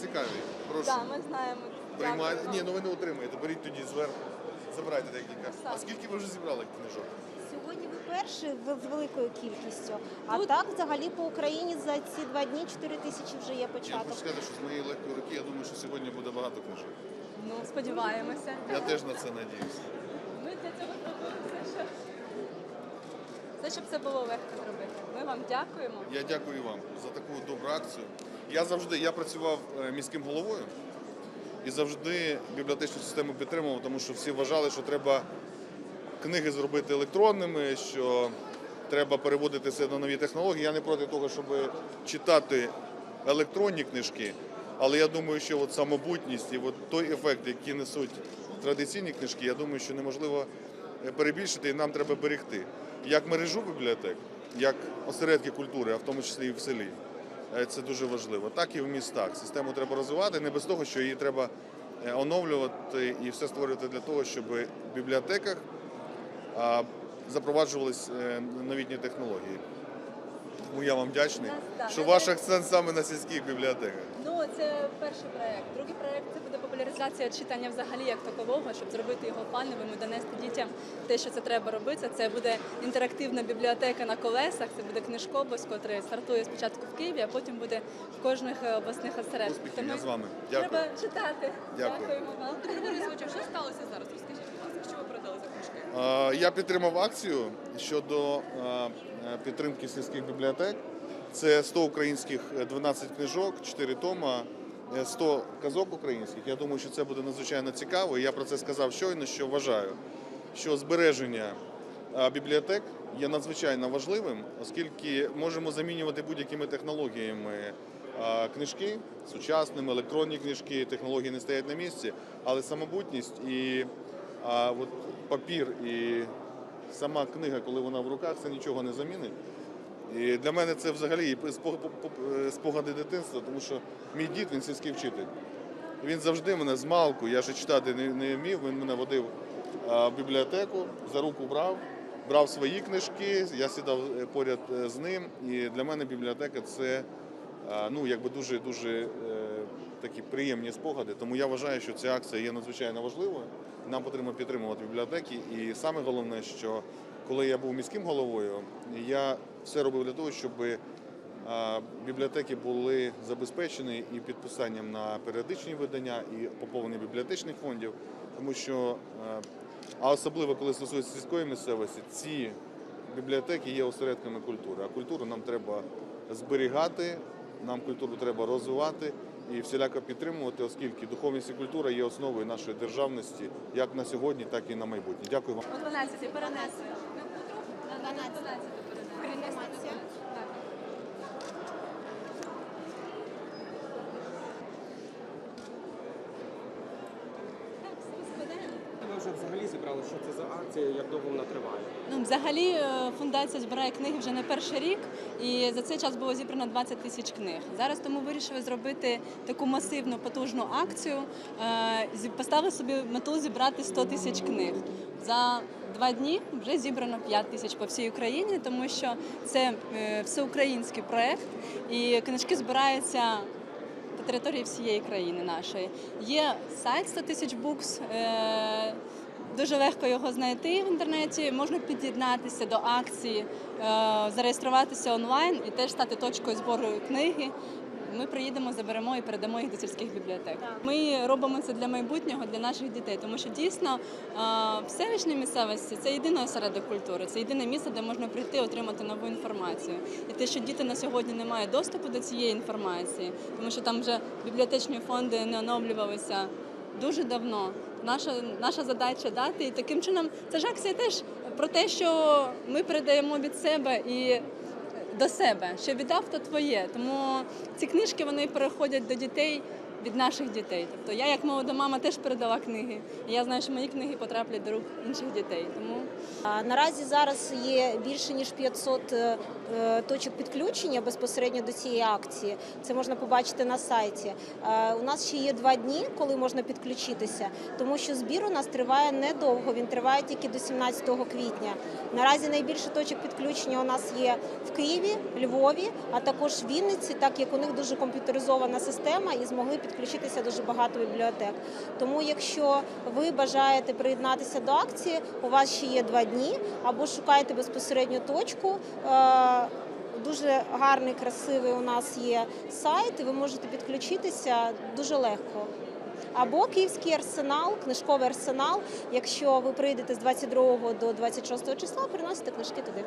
цікаві. Прошу. Так, ми знаємо. Приймайте. Ні, ну ви не отримаєте. Беріть тоді зверху. Забирайте декілька. А скільки ви вже зібрали книжок? Сьогодні ви перші ви з великою кількістю. А Тут- так, взагалі, по Україні за ці два дні 4 тисячі вже є Я початок. хочу сказати, що з моєї легкої руки я думаю, що сьогодні буде багато книжок. Ну, сподіваємося. Я теж на це надіюся. Ми для цього зробили все, що все, щоб це було легко зробити. Ми вам дякуємо. Я дякую вам за таку добру акцію. Я завжди я працював е, міським головою і завжди бібліотечну систему підтримував, тому що всі вважали, що треба книги зробити електронними, що треба переводити все на нові технології. Я не проти того, щоб читати електронні книжки, але я думаю, що от самобутність і от той ефект, який несуть традиційні книжки, я думаю, що неможливо е, перебільшити і нам треба берегти. Як мережу бібліотек, як осередки культури, а в тому числі і в селі. Е, Це дуже важливо. Так і в містах. Систему треба розвивати, не без того, що її треба е, оновлювати і все створювати для того, щоб в бібліотеках запроваджувалися е, новітні технології. Тому я вам вдячний, що ваш акцент саме на сільських бібліотеках. Ну, це перший проект. Другий проект це буде популяризація читання взагалі як такового, щоб зробити його фановим і донести дітям те, що це треба робити. Це буде інтерактивна бібліотека на колесах. Це буде книжкобус, котрий стартує спочатку в Києві, а потім буде в кожних е, обласних осередках. Успіхів, я з вами. Треба читати. Дякую. Дякуємо вам. Що сталося зараз? Розкажіть, будь ласка, що ви продали за книжки? Е, Я підтримав акцію щодо е, е, підтримки сільських бібліотек. Це 100 українських е, 12 книжок, 4 тома, е, 100 казок українських. Я думаю, що це буде надзвичайно цікаво. Я про це сказав щойно, що вважаю, що збереження е, бібліотек є надзвичайно важливим, оскільки можемо замінювати будь-якими технологіями е, книжки, сучасними, електронні книжки, технології не стоять на місці, але самобутність і а от папір і сама книга, коли вона в руках, це нічого не замінить. І для мене це взагалі по- спогади дитинства, тому що мій дід він сільський вчитель. Він завжди мене з малку, я ще читати не, не вмів, він мене водив в бібліотеку, за руку брав, брав свої книжки, я сідав е, поряд е, з ним. І для мене бібліотека це ну, якби дуже дуже е, такі приємні спогади. Тому я вважаю, що ця акція є надзвичайно важливою. Нам потрібно підтримувати бібліотеки. І саме головне, що коли я був міським головою, я все робив для того, щоб бібліотеки були забезпечені і підписанням на періодичні видання, і поповнення бібліотечних фондів, тому що, е, а особливо коли стосується сільської місцевості, ці бібліотеки є осередками культури. А культуру нам треба зберігати, нам культуру треба розвивати і всіляко підтримувати, оскільки духовність і культура є основою нашої державності як на сьогодні, так і на майбутнє. Дякую вам. О 12 перенесли. На 12 перенесли. Так. Так, все складаємо. Ви вже взагалі зібрали, що це за акція, як довго вона триває? Ну, взагалі, е, фундація збирає книги вже не перший рік, і за цей час було зібрано 20 тисяч книг. Зараз тому вирішили зробити таку масивну потужну акцію. Е, Поставили собі мету зібрати 100 тисяч книг. За два дні вже зібрано 5 тисяч по всій Україні, тому що це е, всеукраїнський проект, і книжки збираються по території всієї країни нашої. Є сайт 100 тисяч букс. Е- Дуже легко його знайти в інтернеті. Можна під'єднатися до акції, е, зареєструватися онлайн і теж стати точкою збору книги. Ми приїдемо, заберемо і передамо їх до сільських бібліотек. Ми робимо це для майбутнього, для наших дітей, тому що дійсно в селищній місцевості це єдиний осередок культури, це єдине місце, де можна прийти отримати нову інформацію. І те, що діти на сьогодні не мають доступу до цієї інформації, тому що там вже бібліотечні фонди не оновлювалися дуже давно. Наша наша задача дати і таким чином ця ж акція теж про те, що ми передаємо від себе і до себе, що віддав, то твоє. Тому ці книжки вони переходять до дітей від наших дітей. Тобто я, як молода мама, теж передала книги. І я знаю, що мої книги потраплять до рук інших дітей. Тому Наразі зараз є більше ніж 500 е, е, точок підключення безпосередньо до цієї акції. Це можна побачити на сайті. Е, У нас ще є два дні, коли можна підключитися, тому що збір у нас триває недовго. Він триває тільки до 17 квітня. Наразі найбільше точок підключення у нас є в Києві, Львові, а також в Вінниці, так як у них дуже комп'ютеризована система і змогли підключити підключитися дуже багато бібліотек. Тому, якщо ви бажаєте приєднатися до акції, у вас ще є два дні, або шукайте безпосередньо точку. Е, Дуже гарний, красивий у нас є сайт, і ви можете підключитися дуже легко. Або Київський арсенал, книжковий арсенал. Якщо ви прийдете з 22 до 26 числа, приносите книжки туди.